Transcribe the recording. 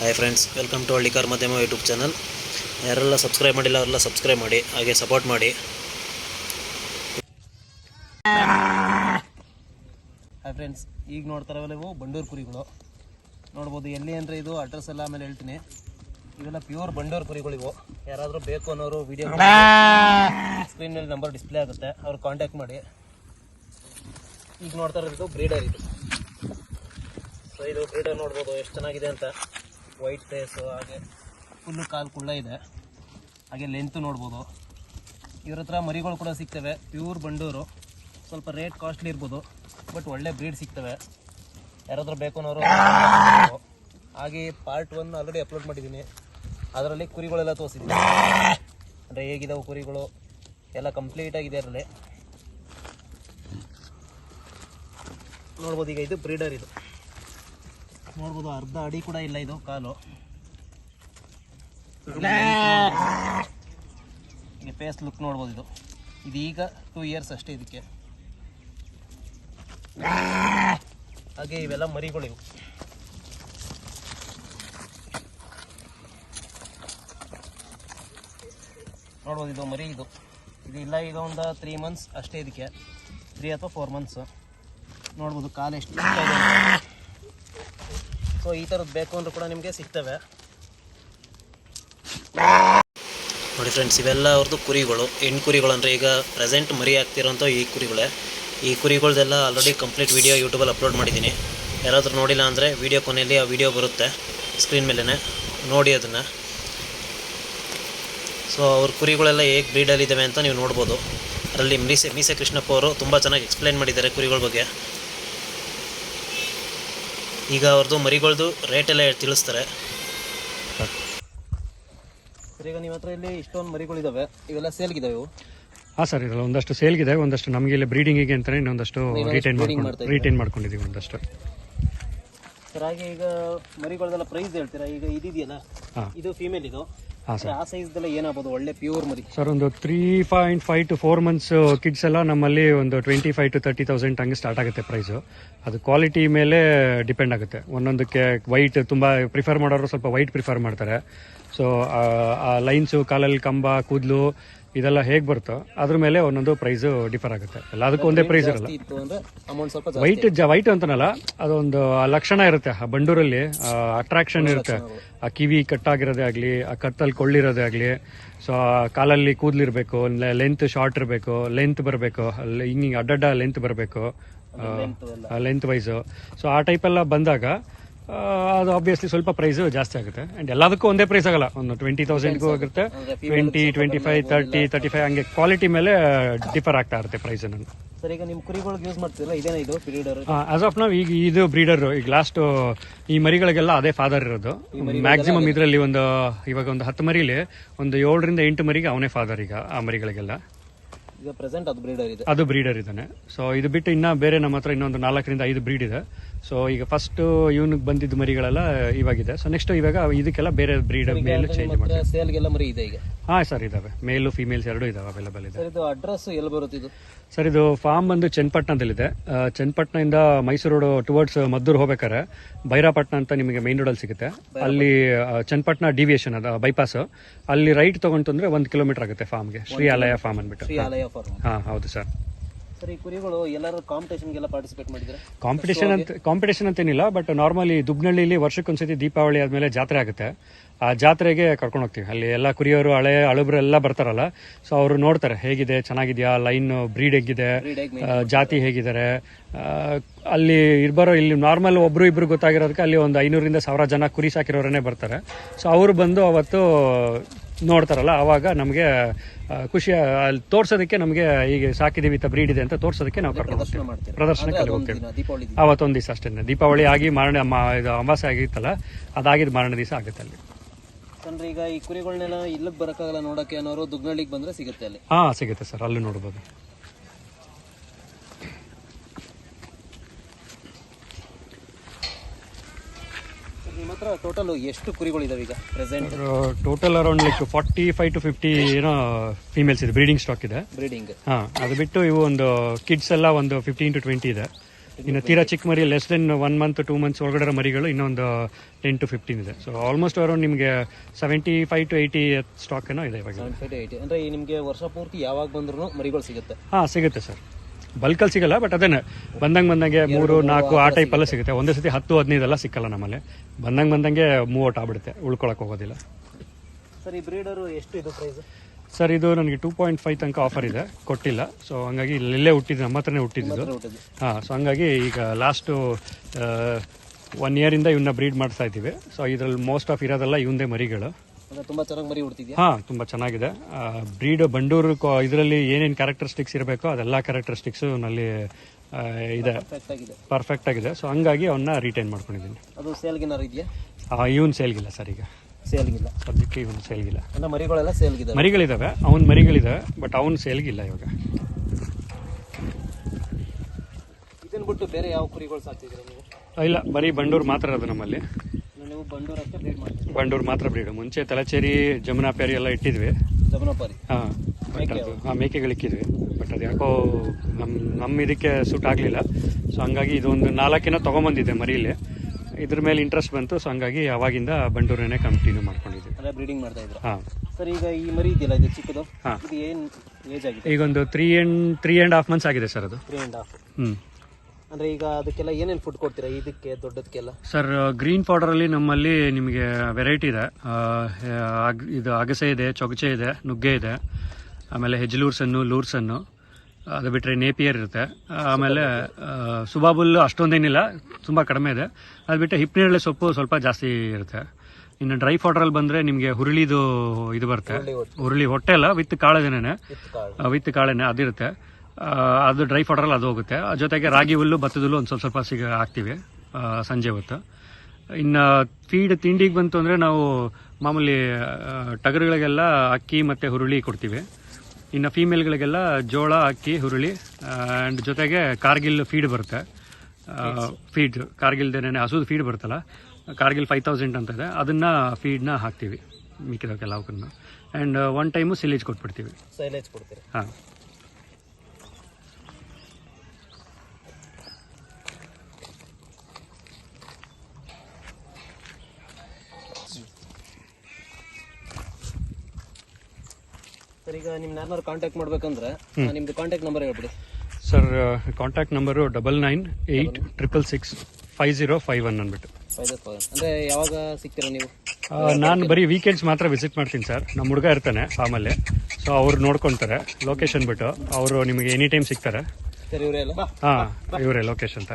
Hi friends welcome to Hallikar ಮಾಧ್ಯಮ YouTube channel ಯಾರೆಲ್ಲ subscribe ಮಾಡಿಲ್ಲ, ಅವರೆಲ್ಲ ಸಬ್ಸ್ಕ್ರೈಬ್ ಮಾಡಿ, ಹಾಗೆ ಸಪೋರ್ಟ್ ಮಾಡಿ. ಹಾಯ್ ಫ್ರೆಂಡ್ಸ್ ಈಗ ನೋಡ್ತಾರೆ ಇವು ಬಂಡೂರು ಕುರಿಗಳು. ನೋಡ್ಬೋದು ಎಲ್ಲಿ ಅಂದರೆ ಇದು ಅಡ್ರೆಸ್ ಎಲ್ಲ ಆಮೇಲೆ ಹೇಳ್ತೀನಿ. ಇವೆಲ್ಲ ಪ್ಯೂರ್ ಬಂಡೂರು ಕುರಿಗಳು ಇವು ಯಾರಾದರೂ ಬೇಕು ಅನ್ನೋರು ವಿಡಿಯೋ ಸ್ಕ್ರೀನ್ ಮೇಲೆ ನಂಬರ್ ಡಿಸ್ಪ್ಲೇ ಆಗುತ್ತೆ, ಅವ್ರು ಕಾಂಟ್ಯಾಕ್ಟ್ ಮಾಡಿ. ಈಗ ನೋಡ್ತಾ ಇರೋದು ಬ್ರೀಡರ್ ಇದು. ಸೊ ಇದು ಬ್ರೀಡರ್ ನೋಡ್ಬೋದು, ಎಷ್ಟು ಚೆನ್ನಾಗಿದೆ ಅಂತ. ವೈಟ್ ಫೇಸು ಹಾಗೆ ಫುಲ್ಲು ಕಾಲು ಕುಳ್ಳ ಇದೆ. ಹಾಗೆ ಲೆಂತ್ ನೋಡ್ಬೋದು. ಇವ್ರ ಹತ್ರ ಮರಿಗಳು ಕೂಡ ಸಿಗ್ತವೆ ಪ್ಯೂರ್ ಬಂಡೂರು. ಸ್ವಲ್ಪ ರೇಟ್ ಕಾಸ್ಟ್ಲಿ ಇರ್ಬೋದು ಬಟ್ ಒಳ್ಳೆ ಬ್ರೀಡ್ ಸಿಗ್ತವೆ. ಯಾರಾದರೂ ಬೇಕು ಅನ್ನೋರು ಹಾಗೆ ಪಾರ್ಟ್ ಒನ್ ಆಲ್ರೆಡಿ ಅಪ್ಲೋಡ್ ಮಾಡಿದ್ದೀನಿ. ಅದರಲ್ಲಿ ಕುರಿಗಳೆಲ್ಲ ತೋರಿಸಿದ್ದೀನಿ. ಅಂದರೆ ಹೇಗಿದಾವೆ ಕುರಿಗಳು? ಎಲ್ಲ ಕಂಪ್ಲೀಟ್ ಆಗಿದೆ ಅದರಲ್ಲಿ. ನೋಡ್ಬೋದು ಈಗ ಇದು ಬ್ರೀಡರ್ ಇದು. ನೋಡ್ಬೋದು ಅರ್ಧ ಅಡಿ ಕೂಡ ಇಲ್ಲ ಇದು ಕಾಲು. ಫೇಸ್ ಲುಕ್ ನೋಡ್ಬೋದು ಇದು. ಇದೀಗ ಟೂ ಇಯರ್ಸ್ ಅಷ್ಟೇ ಇದಕ್ಕೆ. ಹಾಗೆ ಇವೆಲ್ಲ ಮರಿಗಳು ಇವು. ನೋಡ್ಬೋದು ಇದು ಮರಿ ಇದು. ಇದು ಇಲ್ಲ ಈಗ ಒಂದು ತ್ರೀ ಮಂತ್ಸ್ ಅಷ್ಟೇ ಇದಕ್ಕೆ. ತ್ರೀ ಅಥವಾ ಫೋರ್ ಮಂತ್ಸ್ ನೋಡ್ಬೋದು ಕಾಲು ಎಷ್ಟು ಸೊ ಈ ಥರದ್ದು ಬೇಕು ಅಂದ್ರೂ ಕೂಡ ನಿಮಗೆ ಸಿಗ್ತವೆ. ನೋಡಿ ಫ್ರೆಂಡ್ಸ್ ಇವೆಲ್ಲ ಅವ್ರದ್ದು ಕುರಿಗಳು. ಹೆಣ್ಣು ಕುರಿಗಳು ಅಂದರೆ ಈಗ ಪ್ರೆಸೆಂಟ್ ಮರಿ ಆಗ್ತಿರೋಂಥ ಈ ಕುರಿಗಳೇ. ಈ ಕುರಿಗಳ್ದೆಲ್ಲ ಆಲ್ರೆಡಿ ಕಂಪ್ಲೀಟ್ ವೀಡಿಯೋ ಯೂಟ್ಯೂಬಲ್ಲಿ ಅಪ್ಲೋಡ್ ಮಾಡಿದ್ದೀನಿ. ಯಾರಾದರೂ ನೋಡಿಲ್ಲ ಅಂದರೆ ವೀಡಿಯೋ ಕೊನೆಯಲ್ಲಿ ಆ ವಿಡಿಯೋ ಬರುತ್ತೆ ಸ್ಕ್ರೀನ್ ಮೇಲೇ ನೋಡಿ ಅದನ್ನು. ಸೊ ಅವ್ರ ಕುರಿಗಳೆಲ್ಲ ಹೇಗೆ ಬ್ರೀಡಲ್ಲಿದ್ದಾವೆ ಅಂತ ನೀವು ನೋಡ್ಬೋದು. ಅದರಲ್ಲಿ ಮೀಸೆ ಮೀಸೆ ಕೃಷ್ಣಪ್ಪ ಅವರು ತುಂಬ ಚೆನ್ನಾಗಿ ಎಕ್ಸ್ಪ್ಲೈನ್ ಮಾಡಿದ್ದಾರೆ ಕುರಿಗಳ ಬಗ್ಗೆ. ಈಗ ಅವ್ರದ್ದು ಮರಿಗಳ್ದು ರೇಟೆಲ್ಲ ತಿಳಿಸ್ತಾರೆ. ಸರ್ ಈಗ ನಿಮ್ಮ ಹತ್ರ ಇಲ್ಲಿ ಇಷ್ಟೊಂದು ಮರಿಗಳಿದಾವೆ ಇವೆಲ್ಲ ಸೇಲ್ಗಿದಾವೆ ಇವು? ಹಾಂ ಸರ್ ಇದೆಲ್ಲ ಒಂದಷ್ಟು ಸೇಲ್ಗಿದೆ ಒಂದಷ್ಟು ನಮಗೆ ಇಲ್ಲಿ ಬ್ರೀಡಿಂಗಿಗೆ ಅಂತಾನೆ ಇನ್ನೊಂದಷ್ಟು ರಿಟೈನ್ ಮಾಡ್ಕೊಂಡು ರಿಟೈನ್ ಮಾಡ್ಕೊಂಡಿದ್ದೀವಿ ಒಂದಷ್ಟು. ಸರ್ ಹಾಗೆ ಈಗ ಮರಿಗಳ್ದೆಲ್ಲ ಪ್ರೈಸ್ ಹೇಳ್ತೀರಾ? ಈಗ ಇದಿದೆಯಲ್ಲ? ಹಾಂ. ಇದು ಫೀಮೇಲ್ ಇದು. ಸರ್. ಆ ಒಳ್ಳೆ ಪ್ಯೂರ್ ಮರಿ. ಸರ್ ಒಂದು three point five to four months kids ಎಲ್ಲ ನಮ್ಮಲ್ಲಿ ಒಂದು twenty five to thirty thousand ಹಂಗೆ ಸ್ಟಾರ್ಟ್ ಆಗುತ್ತೆ ಪ್ರೈಸು ಅದು ಕ್ವಾಲಿಟಿ ಮೇಲೆ ಡಿಪೆಂಡ್ ಆಗುತ್ತೆ. ಒಂದೊಂದಕ್ಕೆ ವೈಟ್ ತುಂಬ ಪ್ರಿಫರ್ ಮಾಡೋರು ಸ್ವಲ್ಪ ವೈಟ್ ಪ್ರಿಫರ್ ಮಾಡ್ತಾರೆ. ಸೊ ಆ ಲೈನ್ಸು ಕಾಲಲ್ಲಿ ಕಂಬ ಕೂದಲು ಇದೆಲ್ಲ ಹೇಗೆ ಬರುತ್ತೋ ಅದ್ರ ಮೇಲೆ ಒಂದೊಂದು ಪ್ರೈಸ್ ಡಿಫರ್ ಆಗುತ್ತೆ. ಎಲ್ಲದಕ್ಕೂ ಒಂದೇ ಪ್ರೈಸ್ ಇರಲ್ಲ. ಇತ್ತು ಅಂದ್ರೆ ಅಮೌಂಟ್ ಸ್ವಲ್ಪ ಜಾಸ್ತಿ ವೈಟ್ ಜ ವೈಟ್ ಅಂತನಲ್ಲ ಅದೊಂದು ಆ ಲಕ್ಷಣ ಇರುತ್ತೆ. ಆ ಬಂಡೂರಲ್ಲಿ ಅಟ್ರಾಕ್ಷನ್ ಇರುತ್ತೆ. ಆ ಕಿವಿ ಕಟ್ಟಾಗಿರೋದೇ ಆಗಲಿ ಆ ಕತ್ತಲ್ಲಿ ಕೊಳ್ಳಿರೋದೇ ಆಗಲಿ ಸೊ ಆ ಕಾಲಲ್ಲಿ ಕೂದ್ಲಿರ್ಬೇಕು ಲೆಂತ್ ಶಾರ್ಟ್ ಇರಬೇಕು ಲೆಂತ್ ಬರಬೇಕು ಹಿಂಗೆ ಹಿಂಗೆ ಅಡ್ಡಡ್ಡ ಲೆಂತ್ ಬರಬೇಕು ಲೆಂತ್ ವೈಸು ಸೊ ಆ ಟೈಪ್ ಎಲ್ಲ ಬಂದಾಗ ಅದು ಆಬ್ವಿಯಸ್ಲಿ ಸ್ವಲ್ಪ ಪ್ರೈಸ್ ಜಾಸ್ತಿ ಆಗುತ್ತೆ. ಅಂಡ್ ಎಲ್ಲದಕ್ಕೂ ಒಂದೇ ಪ್ರೈಸ್ ಆಗಲ್ಲ. ಒಂದು ಟ್ವೆಂಟಿ ತೌಸಂಡ್ಗೂ ಆಗುತ್ತೆ. Twenty twenty five thirty thirty five ಹಂಗೆ ಕ್ವಾಲಿಟಿ ಮೇಲೆ ಡಿಫರ್ ಆಗ್ತಾ ಇರುತ್ತೆ ಪ್ರೈಸ್ ಅನ್ನೋದು. ಸರ್ ಈಗ ನಿಮ್ಮ ಕುರಿಗಳಿಗೆ ಯೂಸ್ ಮಾಡ್ತೀರಲ್ಲ ಇದೇನಾ ಇದು ಬ್ರೀಡರ್ ಆಸ್ ಆಫ್ ನಾವು ಈಗ ಇದು ಬ್ರೀಡರ್ ಈಗ ಲಾಸ್ಟ್ ಈ ಮರಿಗಳಿಗೆಲ್ಲ ಅದೇ ಫಾದರ್ ಇರೋದು. ಮ್ಯಾಕ್ಸಿಮಮ್ ಇದರಲ್ಲಿ ಒಂದು ಇವಾಗ ಒಂದು ಹತ್ತು ಮರಿಲಿ ಒಂದು ಏಳರಿಂದ ಎಂಟು ಮರಿಗೆ ಅವನೇ ಫಾದರ್ ಈಗ ಆ ಮರಿಗಳಿಗೆಲ್ಲ. ಈಗ ಪ್ರೆಸೆಂಟ್ ಅದು ಬ್ರೀಡರ್ ಇದೆ. ಅದು ಬ್ರೀಡರ್ ಇದ್ದಾನೆ. ಸೊ ಇದು ಬಿಟ್ಟು ಇನ್ನ ಬೇರೆ ನಮ್ಮ ಹತ್ರ ಇನ್ನೊಂದು ನಾಲ್ಕರಿಂದ ಐದು ಬ್ರೀಡ್ ಇದೆ. ಸೊ ಈಗ ಫಸ್ಟ್ ಇವನಿಗೆ ಬಂದಿದ್ದ ಮರಿಗಳೆಲ್ಲ ಇವಾಗಿದೆ. ಸೊ ನೆಕ್ಸ್ಟ್ ಇವಾಗ ಇದಕ್ಕೆಲ್ಲ ಬೇರೆ ಬ್ರೀಡ್ ಮೇಲೆ ಚೇಂಜ್ ಮಾಡಿ ಹತ್ರ ಸೇಲ್ಗೆಲ್ಲ ಮರಿ ಇದೆ ಈಗ. ಹಾಂ ಸರ್ ಇದಾವೆ. ಮೇಲು ಫಿಮೇಲ್ಸ್ ಎರಡು ಇದಾವೆ ಅವೈಲೇಬಲ್ ಇದೆ. ಸರ್ ಇದು ಅಡ್ರೆಸ್ ಎಲ್ಲಿ ಬರುತ್ತೆ ಇದು? ಸರ್ ಇದು ಫಾರ್ಮ್ ಬಂದು ಚನ್ನಪಟ್ಟಣದಲ್ಲಿದೆ. ಚನ್ನಪಟ್ಟಣದಿಂದ ಮೈಸೂರು ರೋಡ್ ಟುವರ್ಡ್ಸ್ ಮದ್ದೂರು ಹೋಗ್ಬೇಕಾರೆ ಬೈರಾಪಟ್ಟಣ ಅಂತ ನಿಮಗೆ ಮೈನ್ ರೋಡಲ್ಲಿ ಸಿಗುತ್ತೆ. ಅಲ್ಲಿ ಚನ್ನಪಟ್ಟಣ ಡಿವಿಯೇಷನ್ ಅದ ಬೈಪಾಸ್ ಅಲ್ಲಿ ರೈಟ್ ತಗೊಂತಂದ್ರೆ ಒಂದು ಕಿಲೋಮೀಟರ್ ಆಗುತ್ತೆ ಫಾರ್ಮ್ಗೆ ಶ್ರೀ ಆಲಯ ಫಾರ್ಮ್ ಅಂದ್ಬಿಟ್ಟು. ಹಾಂ ಹೌದು ಸರ್ ಸರ್ ಈ ಕುರಿಗಳು ಎಲ್ಲರೂ ಕಾಂಪಿಟೇಷನ್ಗೆಲ್ಲ ಪಾರ್ಟಿಸಿಪೇಟ್ ಮಾಡಿದ್ರೆ ಕಾಂಪಿಟೇಷನ್ ಅಂತ ಕಾಂಪಿಟೇಷನ್ ಅಂತೇನಿಲ್ಲ ಬಟ್ ನಾರ್ಮಲಿ ದುಬ್ನಳ್ಳಿಲಿ ವರ್ಷಕ್ಕೊಂದ್ಸತಿ ದೀಪಾವಳಿ ಆದಮೇಲೆ ಜಾತ್ರೆ ಆಗುತ್ತೆ. ಆ ಜಾತ್ರೆಗೆ ಕರ್ಕೊಂಡು ಹೋಗ್ತೀವಿ. ಅಲ್ಲಿ ಎಲ್ಲ ಕುರಿಯವರು ಹಳೆ ಎಲ್ಲ ಬರ್ತಾರಲ್ಲ ಸೊ ಅವರು ನೋಡ್ತಾರೆ ಹೇಗಿದೆ ಚೆನ್ನಾಗಿದೆಯಾ ಲೈನ್ ಬ್ರೀಡ್ ಹೇಗಿದೆ ಜಾತಿ ಹೇಗಿದ್ದಾರೆ ಅಲ್ಲಿ ಇರ್ಬಾರೋ ಇಲ್ಲಿ ನಾರ್ಮಲ್ ಒಬ್ರು ಇಬ್ರು ಗೊತ್ತಾಗಿರೋದಕ್ಕೆ ಅಲ್ಲಿ ಒಂದು ಐನೂರಿಂದ ಸಾವಿರ ಜನ ಕುರಿ ಸಾಕಿರೋರೇ ಬರ್ತಾರೆ. ಸೊ ಅವರು ಬಂದು ಅವತ್ತು ನೋಡ್ತಾರಲ್ಲ ಆವಾಗ ನಮಗೆ ಖುಷಿ ಅಲ್ಲಿ ತೋರ್ಸೋದಕ್ಕೆ ನಮಗೆ ಈಗ ಸಾಕಿದೀವಿ ಇಂಥ ಬ್ರೀಡ್ ಇದೆ ಅಂತ ತೋರ್ಸೋದಕ್ಕೆ ನಾವು ಕರ್ಕೊಂಡು ಹೋಗ್ತೀವಿ. ಪ್ರದರ್ಶನಕ್ಕೆ ಅಲ್ಲಿ ಹೋಗ್ತೀವಿ. ಅವತ್ತೊಂದು ದಿವಸ ಅಷ್ಟೇ ದೀಪಾವಳಿ ಆಗಿ ಮಾರನೇ ಮ- ಇದು ಅಮಾವಾಸ್ಯೆ ಆಗಿತ್ತಲ್ಲ ಅದಾಗಿದ್ದು ಮಾರನೇ ದಿವಸ ಆಗುತ್ತೆ ಅಲ್ಲಿ. ಅಂದ್ರೆ ಈಗ ಈ ಕುರಿಗಳನ್ನೆಲ್ಲ ಇಲ್ಲಿಗೆ ಬರೋಕ್ಕಾಗಲ್ಲ ನೋಡಕ್ಕೆ ಅನ್ನೋರು ದುಗ್ನಳ್ಳಿಗೆ ಬಂದ್ರೆ ಸಿಗುತ್ತೆ ಅಲ್ಲಿ. ಹಾಂ ಸಿಗುತ್ತೆ ಸರ್ ಅಲ್ಲೂ ನೋಡ್ಬೋದು. ಹತ್ರ ಟೋಟಲ್ ಎಷ್ಟು ಕುರಿಗಳಿದಾವೆ ಈಗ present total around like forty five to fifty ಏನೋ ಫೀಮೇಲ್ಸ್ ಇದೆ ಬ್ರೀಡಿಂಗ್ ಸ್ಟಾಕ್ ಇದೆ. ಬ್ರೀಡಿಂಗ್ ಹಾಂ ಅದು ಬಿಟ್ಟು ಇವು ಒಂದು ಕಿಡ್ಸ್ ಎಲ್ಲ ಒಂದು ಫಿಫ್ಟೀನ್ ಟು ಟ್ವೆಂಟಿ ಇದೆ. ಇನ್ನು ತೀರಾ ಚಿಕ್ಕ ಮರಿ less than one month two months ಒಳಗಡೆ ಮರಿಗಳು ಇನ್ನೊಂದು ಟೆನ್ ಟು ಫಿಫ್ಟೀನ್ ಇದೆ. ಸೊ ಆಲ್ಮೋಸ್ಟ್ ಅರೌಂಡ್ ನಿಮಗೆ seventy five to eighty stock ಏನೋ ಇದೆ ಇವಾಗ. ಅಂದ್ರೆ ನಿಮಗೆ ವರ್ಷ ಪೂರ್ತಿ ಯಾವಾಗ ಬಂದ್ರೂ ಮರಿಗಳು ಸಿಗುತ್ತೆ? ಹಾಂ ಸಿಗುತ್ತೆ ಸರ್ ಬಲ್ಕಲ್ಲಿ ಸಿಗಲ್ಲ ಬಟ್ ಅದೇನೆ. ಬಂದಂಗೆ ಬಂದಂಗೆ ಮೂರು ನಾಲ್ಕು ಆ ಟೈಪ್ ಎಲ್ಲ ಸಿಗುತ್ತೆ. ಒಂದೇ ಸತಿ ಹತ್ತು ಹದಿನೈದೆಲ್ಲ ಸಿಕ್ಕಲ್ಲ ನಮ್ಮಲ್ಲಿ. ಬಂದಂಗೆ ಬಂದಂಗೆ ಮೂವಟ್ ಆಗ್ಬಿಡುತ್ತೆ. ಉಳ್ಕೊಳಕ್ಕೆ ಹೋಗೋದಿಲ್ಲ. ಸರ್ ಈ ಬ್ರೀಡರು ಎಷ್ಟು ಇದು ಪ್ರೈಸ್ ಸರ್ ಇದು ನನಗೆ ಟೂ ಪಾಯಿಂಟ್ ಫೈವ್ ತನಕ ಆಫರ್ ಇದೆ. ಕೊಟ್ಟಿಲ್ಲ. ಸೊ ಹಂಗಾಗಿ ಇಲ್ಲೇ ಹುಟ್ಟಿದ್ದು ನಮ್ಮ ಹತ್ರನೇ ಹುಟ್ಟಿದ್ದು ಹಾಂ ಸೊ ಹಂಗಾಗಿ ಈಗ ಲಾಸ್ಟು ಒನ್ ಇಯರಿಂದ ಇವನ್ನ ಬ್ರೀಡ್ ಮಾಡ್ತಾ ಇದ್ದೀವಿ. ಸೊ ಇದರಲ್ಲಿ ಮೋಸ್ಟ್ ಆಫ್ ಇರೋದೆಲ್ಲ ಇವಂದೇ ಮರಿಗಳು. ತುಂಬಾ ಚೆನ್ನಾಗಿ ಮರಿ ಉಡ್ತಿದ್ಯಾ? ಹಾಂ ತುಂಬ ಚೆನ್ನಾಗಿದೆ. ಬ್ರೀಡ್ ಬಂಡೂರು ಇದರಲ್ಲಿ ಏನೇನು ಕ್ಯಾರೆಕ್ಟರಿಸ್ಟಿಕ್ಸ್ ಇರಬೇಕೋ ಅದೆಲ್ಲ ಕ್ಯಾರೆಕ್ಟರಿಸ್ಟಿಕ್ಸು ನಲ್ಲಿ ಆ, ಇದೆ. ಪರ್ಫೆಕ್ಟ್ ಆಗಿದೆ. ಪರ್ಫೆಕ್ಟ್ ಆಗಿದೆ. ಸೊ ಹಂಗಾಗಿ ಅವನ್ನ ರಿಟೈನ್ ಮಾಡ್ಕೊಂಡಿದ್ದೀನಿ. ಅದು ಸೇಲ್ಗಿನಾರು ಇದೆಯಾ? ಇವನ್ ಸೇಲ್ಗಿಲ್ಲ ಸರ್ ಈಗ. ಸೇಲ್ಗಿಲ್ಲ. ಸದ್ಯಕ್ಕೆ ಇವನ್ ಸೇಲ್ಗಿಲ್ಲ. ಅಂದ್ರೆ ಮರಿಗಳೆಲ್ಲ ಸೇಲ್ಗಿದಾವೆ. ಮರಿಗಳಿದಾವೆ ಅವನ್ ಮರಿಗಳಿದಾವೆ ಬಟ್ ಅವನ್ ಸೇಲ್ಗಿಲ್ಲ ಇವಾಗ. ಇದನ್ನ ಬಿಟ್ಟು ಬೇರೆ ಯಾವ ಕುರಿಗಳು ಸಾಕ್ತಿದ್ದೀರಾ ನೀವು? ಆ, ಇಲ್ಲ ಬರೀ ಬಂಡೂರು ಮಾತ್ರ ಅದು ನಮ್ಮಲ್ಲಿ. ಬಂಡೂರು ಮಾತ್ರ ಬ್ರೀಡ್ ಮಾಡ್ತೀವಿ ಬಂಡೂರು ಮಾತ್ರ ಬ್ರೀಡು ಮುಂಚೆ ತಲಚೇರಿ ಜಮುನಾ ಪ್ಯಾರಿ ಎಲ್ಲ ಇಟ್ಟಿದ್ವಿ. ಜಮನಪಾರಿ ಹಾಂ ಬಟ್ ಅದು ಹಾಂ ಮೇಕೆಗಳು ಇಕ್ಕಿದ್ವಿ. ಬಟ್ ಅದು ಯಾಕೋ ನಮ್ಮ ನಮ್ಮ ಇದಕ್ಕೆ ಸೂಟ್ ಆಗಲಿಲ್ಲ. ಸೊ ಹಂಗಾಗಿ ಇದೊಂದು ನಾಲ್ಕಿನ ತೊಗೊಂಬಂದಿದ್ದೆ ಮರೀಲಿ. ಇದ್ರ ಮೇಲೆ ಇಂಟ್ರೆಸ್ಟ್ ಬಂತು. ಸೊ ಹಂಗಾಗಿ ಅವಾಗಿಂದ ಬಂಡೂರನ್ನೇ ಕಂಟಿನ್ಯೂ ಮಾಡ್ಕೊಂಡಿದ್ವಿ ಅಂದ್ರೆ ಬ್ರೀಡಿಂಗ್ ಮಾಡ್ತಾ ಇದ್ರು. ಹಾಂ. ಸರ್ ಈಗ ಈ ಮರಿ ಇದೆಯಲ್ಲ ಇದು ಚಿಕ್ಕದು? ಹಾ. ಇದು ಏನ್ ಏಜ್ ಆಗಿದೆ? ಈಗೊಂದು three and three and half months ಆಗಿದೆ ಸರ್ ಅದು. ತ್ರೀ ಅಂಡ್ ಹಾಫ್ ಹ್ಞೂ ಅಂದ್ರೆ ಈಗ ಅದಕ್ಕೆಲ್ಲ ಏನೇನು ಫುಡ್ ಕೊಡ್ತೀರಾ? ಇದಕ್ಕೆ ದೊಡ್ಡದಕ್ಕೆಲ್ಲ ಸರ್ ಗ್ರೀನ್ ಪೌಡರಲ್ಲಿ ನಮ್ಮಲ್ಲಿ ನಿಮಗೆ ವೆರೈಟಿ ಇದೆ. ಇದು ಅಗಸೆ ಇದೆ ಚೊಗಚೆ ಇದೆ ನುಗ್ಗೆ ಇದೆ ಆಮೇಲೆ ಹೆಜ್ಲೂರ್ಸನ್ನು ಲೂರ್ಸನ್ನು ಅದು ಬಿಟ್ಟರೆ ನೇಪಿಯರ್ ಇರುತ್ತೆ. ಆಮೇಲೆ ಸುಬಾಬುಲ್ ಅಷ್ಟೊಂದೇನಿಲ್ಲ ತುಂಬ ಕಡಿಮೆ ಇದೆ. ಅದು ಬಿಟ್ಟರೆ ಹಿಪ್ನೇರಳೆ ಸೊಪ್ಪು ಸ್ವಲ್ಪ ಜಾಸ್ತಿ ಇರುತ್ತೆ. ಇನ್ನು ಡ್ರೈ ಫೌಡ್ರಲ್ಲಿ ಬಂದರೆ ನಿಮಗೆ ಹುರುಳಿದು ಇದು ಬರುತ್ತೆ. ಹುರುಳಿ ಹೊಟ್ಟೆ. ಅಲ್ಲ ವಿತ್ ಕಾಳೆದೇನೆ ವಿತ್ ಕಾಳು. ವಿತ್ ಕಾಳೆಣ್ಣೆ ಅದಿರುತ್ತೆ. ಅದು ಡ್ರೈ ಫೌಡ್ರಲ್ಲಿ ಅದು ಹೋಗುತ್ತೆ. ಜೊತೆಗೆ ರಾಗಿ ಹುಲ್ಲು ಭತ್ತದ ಹುಲ್ಲು ಒಂದು ಸ್ವಲ್ಪ ಸ್ವಲ್ಪ ಸಿಗ ಹಾಕ್ತೀವಿ ಸಂಜೆ ಹೊತ್ತು. ಇನ್ನು ಫೀಡ್ ತಿಂಡಿಗೆ ಬಂತು ಅಂದರೆ ನಾವು ಮಾಮೂಲಿ ಟಗರುಗಳಿಗೆಲ್ಲ ಅಕ್ಕಿ ಮತ್ತು ಹುರುಳಿ ಕೊಡ್ತೀವಿ. ಇನ್ನು ಫೀಮೇಲ್ಗಳಿಗೆಲ್ಲ ಜೋಳ ಅಕ್ಕಿ ಹುರುಳಿ ಆ್ಯಂಡ್ ಜೊತೆಗೆ ಕಾರ್ಗಿಲ್ ಫೀಡ್ ಬರುತ್ತೆ. ಫೀಡ್ ಕಾರ್ಗಿಲ್ದೇನೆ ಹಸುದು ಫೀಡ್ ಬರುತ್ತಲ್ಲ ಕಾರ್ಗಿಲ್ ಫೈವ್ ತೌಸಂಡ್ ಅಂತ ಇದೆ ಅದನ್ನು ಫೀಡ್ನ ಹಾಕ್ತೀವಿ. ಮಿಕ್ಕಿದಕ್ಕೆಲ್ಲ ಅವಕ್ಕನ್ನು ಆ್ಯಂಡ್ ಒನ್ ಟೈಮು ಸಿಲೇಜ್ ಕೊಟ್ಬಿಡ್ತೀವಿ. ಸೈಲೇಜ್ ಕೊಡ್ತೀವಿ ಹಾಂ. ಸರ್ ಈಗ ನಿಮ್ಮ ಯಾರನ್ನಾರು ಕಾಂಟ್ಯಾಕ್ಟ್ ಮಾಡ್ಬೇಕಂದ್ರೆ ನಿಮ್ದು ಕಾಂಟ್ಯಾಕ್ಟ್ ನಂಬರ್ ಹೇಳ್ಬಿಡಿ. Sir contact number double nine eight triple six five zero five one ಅಂದ್ಬಿಟ್ಟು. ಅಂದ್ರೆ ಯಾವಾಗ ಸಿಗ್ತೀರಾ ನೀವು? ನಾನು ಬರೀ ವೀಕೆಂಡ್ಸ್ ಮಾತ್ರ ವಿಸಿಟ್ ಮಾಡ್ತೀನಿ ಸರ್. ನಮ್ಮ ಹುಡುಗ ಇರ್ತಾನೆ ಫಾರ್ಮಲ್ಲಿ ಸೊ ಅವ್ರು ನೋಡ್ಕೊತಾರೆ ಲೊಕೇಶನ್ ಬಿಟ್ಟು. ಅವರು ನಿಮಗೆ ಎನಿ ಟೈಮ್ ಸಿಗ್ತಾರೆ ಹಾಂ ಇವರೇ ಲೊಕೇಶನ್ ಅಂತ